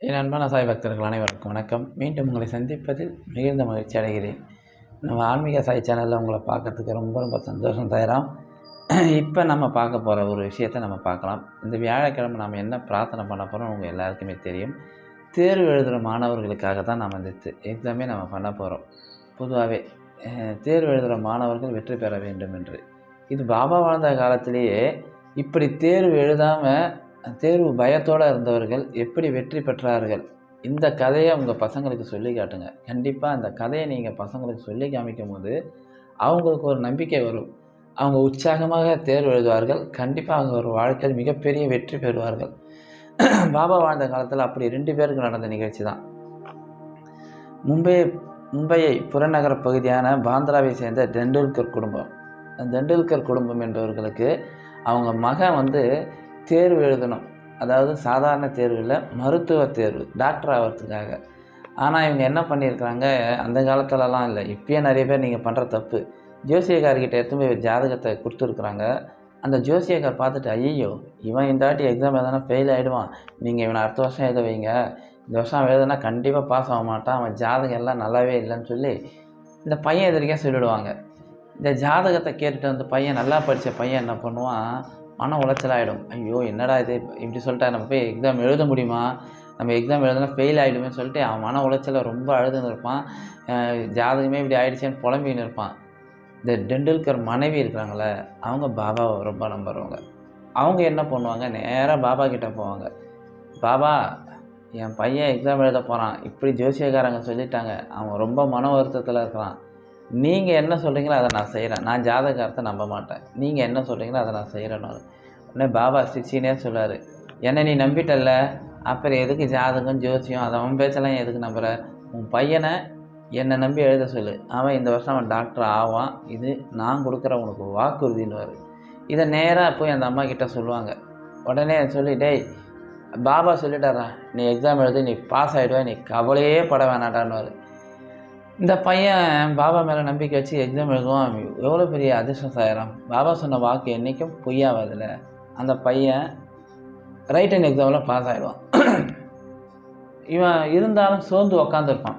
என் அன்பான சாய் பக்தர்கள் அனைவருக்கும் வணக்கம். மீண்டும் உங்களை சந்திப்பதில் மிகுந்த மகிழ்ச்சி அடைகிறேன். நம்ம ஆன்மீக சாய் சேனலில் உங்களை பார்க்கறதுக்கு ரொம்ப ரொம்ப சந்தோஷம் தயாராம். இப்போ நம்ம பார்க்க போகிற ஒரு விஷயத்தை நம்ம பார்க்கலாம். இந்த வியாழக்கிழமை நம்ம என்ன பிரார்த்தனை பண்ண போகிறோம் உங்கள் எல்லாருக்குமே தெரியும். தேர்வு எழுதுகிற மாணவர்களுக்காக தான் நம்ம இந்த எக்ஸாமே நம்ம பண்ண போகிறோம் பொதுவாகவே தேர்வு எழுதுகிற மாணவர்கள் வெற்றி பெற வேண்டும் என்று. இது பாபா வாழ்ந்த காலத்திலேயே இப்படி தேர்வு எழுதாமல் தேர்வு பயத்தோடு இருந்தவர்கள் எப்படி வெற்றி பெற்றார்கள்? இந்த கதையை உங்கள் பசங்களுக்கு சொல்லி காட்டுங்க. கண்டிப்பாக அந்த கதையை நீங்கள் பசங்களுக்கு சொல்லி காமிக்கும் போது அவங்களுக்கு ஒரு நம்பிக்கை வரும். அவங்க உற்சாகமாக தேர்வு எழுதுவார்கள். கண்டிப்பாக அவங்க ஒரு வாழ்க்கையில் மிகப்பெரிய வெற்றி பெறுவார்கள். பாபா வாழ்ந்த காலத்தில் அப்படி ரெண்டு பேருக்கு நடந்த நிகழ்ச்சி தான். மும்பை மும்பையை புறநகர பகுதியான பாந்திராவை சேர்ந்த டெண்டுல்கர் குடும்பம். டெண்டுல்கர் குடும்பம் என்பவர்களுக்கு அவங்க மகன் வந்து தேர்வு எழுதணும். அதாவது சாதாரண தேர்வு இல்லை மருத்துவ தேர்வு டாக்டர் ஆகிறதுக்காக ஆனால் இவங்க என்ன பண்ணியிருக்கிறாங்க? அந்த காலத்துலலாம் இல்லை. இப்போயே நிறைய பேர் நீங்கள் பண்ணுற தப்பு. ஜோசியக்கார்கிட்ட எடுத்து போய் ஜாதகத்தை கொடுத்துருக்குறாங்க. அந்த ஜோசியக்கார் பார்த்துட்டு ஐயோ இவன் இந்த வாட்டி எக்ஸாம் எதனா ஃபெயில் ஆகிடுவான் நீங்கள் இவனை அடுத்த வருஷம் எழுத வைங்க. இந்த வருஷம் எழுதுனா கண்டிப்பாக பாஸ் ஆக மாட்டான். அவன் ஜாதகம் எல்லாம் நல்லாவே இல்லைன்னு சொல்லி இந்த பையன் எதிர்க்கே சொல்லிவிடுவாங்க இந்த ஜாதகத்தை கேட்டுட்டு அந்த பையன் நல்லா படித்த பையன் என்ன பண்ணுவான்? மன உளைச்சலாகிடும் ஐயோ என்னடா இது? இப்படி சொல்லிட்டா நம்ம போய் எக்ஸாம் எழுத முடியுமா? நம்ம எக்ஸாம் எழுதுனா ஃபெயில் ஆகிடுமே சொல்லிட்டு அவன் மன உளைச்சலை ரொம்ப அழுதுன்னு இருப்பான். ஜாதகமே இப்படி ஆயிடுச்சேன்னு புலம்பின்னு இருப்பான். இந்த டெண்டுல்கர் மனைவி இருக்கிறாங்களே அவங்க பாபாவை ரொம்ப நம்புறவங்க. அவங்க என்ன பண்ணுவாங்க? நேராக பாபா கிட்டே போவாங்க. பாபா என் பையன் எக்ஸாம் எழுத போகிறான் இப்படி ஜோசியக்காரங்க சொல்லிட்டாங்க. அவன் ரொம்ப மன வருத்தத்தில் இருக்கிறான். நீங்கள் என்ன சொல்கிறீங்களோ அதை நான் செய்கிறேன் நான் ஜாதகாரத்தை நம்ப மாட்டேன். நீங்கள் என்ன சொல்கிறீங்களோ அதை நான் செய்கிறேன்னு உடனே பாபா சிச்சினே சொல்கிறார் என்னை நீ நம்பிட்டல்ல? அப்புறம் எதுக்கு ஜாதகம் ஜோசியம் அதை அவன் பேச்செல்லாம் எதுக்கு நம்புகிற உன் பையனை என்னை நம்பி எழுத சொல்லு. அவன் இந்த வருஷம் அவன் டாக்டர் ஆவான். இது நான் கொடுக்குற உனக்கு வாக்குறுதின்னு இதை நேராக போய் அந்த அம்மா கிட்டே சொல்லுவாங்க. உடனே சொல்லி டேய் பாபா சொல்லிட்டாரா? நீ எக்ஸாம் எழுதி நீ பாஸ் ஆகிடுவ நீ கவலையே பட வேணாட்டான்னு இந்த பையன் பாபா மேலே நம்பிக்கை வச்சு எக்ஸாம் எழுதுவான். எவ்வளோ பெரிய அதிர்ஷ்டம் சாயிரம் பாபா சொன்ன வாக்கு என்றைக்கும் பொய்யாவதில்ல. அந்த பையன் ரைட் ஹேண்ட் எக்ஸாமில் பாஸ் ஆகிடுவான் இவன் இருந்தாலும் சோர்ந்து உக்காந்துருப்பான்.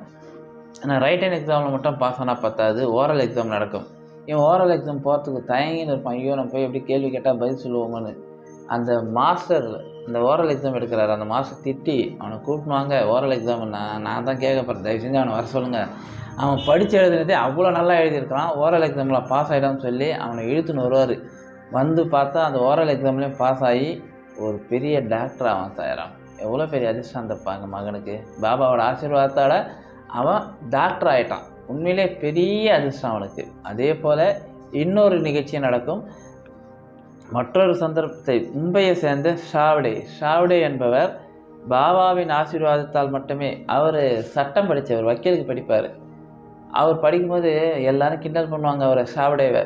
ஆனால் ரைட் ஹேண்ட் எக்ஸாமில் மட்டும் பாஸ் ஆனால் பத்தாது. ஓரல் எக்ஸாம் நடக்கும். இவன் ஓரல் எக்ஸாம் போகிறதுக்கு தயங்கின்னு இருப்பான். ஐயோ நம்ம போய் எப்படி கேள்வி கேட்டால் பதில் சொல்லுவோமான்னு. அந்த மாஸ்டர் இந்த ஓரல் எக்ஸாம் எடுக்கிறாரு. அந்த மாஸ்டர் திட்டி அவனை கூப்பிட்டுவாங்க ஓரல் எக்ஸாம் நான் நான் தான் கேட்க போகிறேன் தயவு செஞ்சு அவனை வர சொல்லுங்கள் அவன் படித்து எழுதுனதே அவ்வளோ நல்லா எழுதியிருக்கான் ஓரல் எக்ஸாமில் பாஸ் ஆகிடான்னு சொல்லி அவனை இழுத்துன்னு வருவார். வந்து பார்த்தா அந்த ஓரல் எக்ஸாம்லேயும் பாஸ் ஆகி ஒரு பெரிய டாக்டர் அவன் தயாரான் எவ்வளோ பெரிய அதிர்ஷ்டம் தப்பாங்க மகனுக்கு. பாபாவோட ஆசீர்வாதத்தோட அவன் டாக்டர் ஆகிட்டான் உண்மையிலே பெரிய அதிர்ஷ்டம் அவனுக்கு. அதே போல் இன்னொரு நிகழ்ச்சி நடக்கும். மற்றொரு சந்தர்ப்பத்தை மும்பையை சேர்ந்த ஷாவ்டே. ஷாவ்டே என்பவர் பாபாவின் ஆசீர்வாதத்தால் மட்டுமே அவர் சட்டம் படித்தவர் வக்கீலுக்கு படிப்பார். அவர் படிக்கும்போது எல்லாரும் கிண்டல் பண்ணுவாங்க அவரை ஷாவ்டேவை.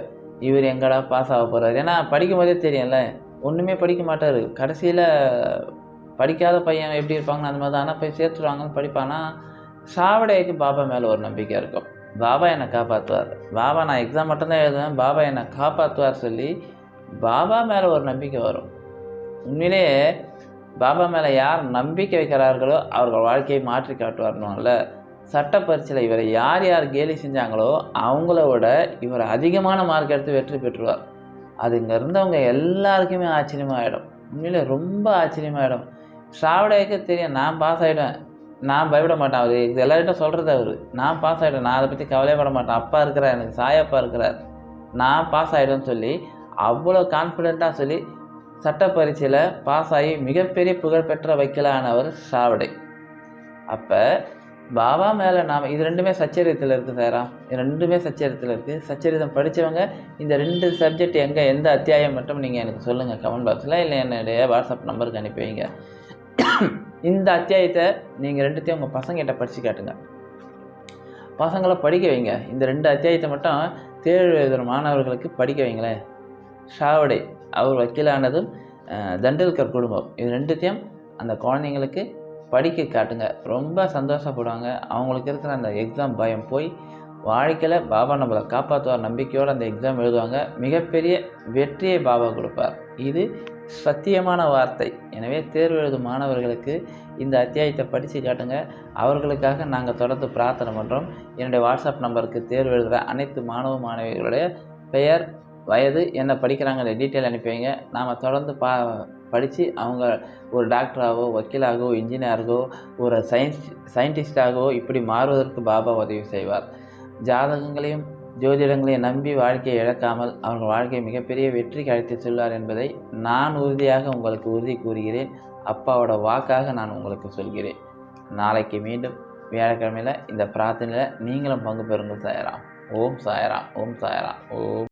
இவர் எங்கடா பாஸ் ஆக போகிறார் ஏன்னா படிக்கும் போதே தெரியும்ல ஒன்றுமே படிக்க மாட்டார். கடைசியில் படிக்காத பையன் எப்படி இருப்பாங்கன்னு அந்த மாதிரி தான். ஆனால் போய் சேர்த்துருவாங்கன்னு படிப்பானா. ஷாவடேக்கு பாபா மேலே ஒரு நம்பிக்கை இருக்கும். பாபா என்னை காப்பாற்றுவார் பாபா நான் எக்ஸாம் மட்டும்தான் எழுதுவேன். பாபா என்னை காப்பாற்றுவார் சொல்லி பாபா மேலே ஒரு நம்பிக்கை வரும். உண்மையிலேயே பாபா மேலே யார் நம்பிக்கை வைக்கிறார்களோ அவர்கள் வாழ்க்கையை மாற்றி காட்டுவார்னுவாங்கல்ல சட்ட பரீட்சையில் இவரை யார் யார் கேலி செஞ்சாங்களோ அவங்கள விட இவர் அதிகமான மார்க் எடுத்து வெற்றி பெற்றுவார். அது இங்கே இருந்தவங்க எல்லாருக்குமே ஆச்சரியமாகிடும் உண்மையிலே ரொம்ப ஆச்சரியமாகிடும் ஷாவடேக்கு தெரியும் நான் பாஸ் ஆகிடுவேன் நான் பயப்பட மாட்டேன் அவர். இது எல்லார்கிட்ட சொல்கிறது அவர். நான் பாஸ் ஆகிடுவேன் நான் அதை பற்றி கவலைப்பட மாட்டேன். அப்பா இருக்கிறார் எனக்கு சாயப்பா இருக்கிறார். நான் பாஸ் ஆகிடும் சொல்லி அவ்வளோ கான்ஃபிடெண்ட்டாக சொல்லி சட்ட பரீட்சையில் பாஸ் ஆகி மிகப்பெரிய புகழ்பெற்ற வைக்கலானவர் சாவடை. அப்போ பாபா மேலே நாம் இது ரெண்டுமே சச்சரித்தில் இருக்குது சாரா. இது ரெண்டுமே சச்சரித்தில் இருக்குது சச்சரிதம் படித்தவங்க இந்த ரெண்டு சப்ஜெக்ட் எங்கே எந்த அத்தியாயம் மட்டும் நீங்கள் எனக்கு சொல்லுங்கள் கமெண்ட் பாக்ஸில் இல்லை என்னுடைய வாட்ஸ்அப் நம்பருக்கு அனுப்பி வைங்க. இந்த அத்தியாயத்தை நீங்கள் ரெண்டுத்தையும் உங்கள் பசங்கிட்ட படித்து காட்டுங்க. பசங்களை படிக்க வைங்க. இந்த ரெண்டு அத்தியாயத்தை மட்டும் தேர்வு எழுதுகிற மாணவர்களுக்கு படிக்க வைங்களேன். ஷாவடை அவர் வக்கீலானதும் தண்டல்கர் குடும்பம். இது ரெண்டுத்தையும் அந்த குழந்தைங்களுக்கு படிக்க காட்டுங்க. ரொம்ப சந்தோஷப்படுவாங்க. அவங்களுக்கு இருக்கிற அந்த எக்ஸாம் பயம் போய் வாழ்க்கையில் பாபா நம்மளை காப்பாற்றுவார் நம்பிக்கையோடு அந்த எக்ஸாம் எழுதுவாங்க. மிகப்பெரிய வெற்றியை பாபா கொடுப்பார். இது சத்தியமான வார்த்தை. எனவே தேர்வு எழுதும் மாணவர்களுக்கு இந்த அத்தியாயத்தை படித்து காட்டுங்க. அவர்களுக்காக நாங்கள் தொடர்ந்து பிரார்த்தனை பண்ணுறோம் என்னுடைய வாட்ஸ்அப் நம்பருக்கு தேர்வு எழுதுகிற அனைத்து மாணவ மாணவிகளுடைய பெயர் வயது என்ன படிக்கிறாங்கிற டீட்டெயில் அனுப்பி வைங்க நாம் தொடர்ந்து பா படித்து அவங்க ஒரு டாக்டராகவோ வக்கீலாகவோ இன்ஜினியராகவோ ஒரு சயின்ஸ் சயின்டிஸ்டாகவோ இப்படி மாறுவதற்கு பாபா உதவி செய்வார். ஜாதகங்களையும் ஜோதிடங்களையும் நம்பி வாழ்க்கையை இழக்காமல் அவர்கள் வாழ்க்கையை மிகப்பெரிய வெற்றிக்கு அழைத்து செல்வார் என்பதை நான் உறுதியாக உங்களுக்கு உறுதி கூறுகிறேன். அப்பாவோட வாக்காக நான் உங்களுக்கு சொல்கிறேன். நாளைக்கு மீண்டும் வியாழக்கிழமையில் இந்த பிரார்த்தனையில் நீங்களும் பங்கு பெறுங்கள் சாயராம். ஓம் சாயராம். ஓம் சாயராம். ஓம்.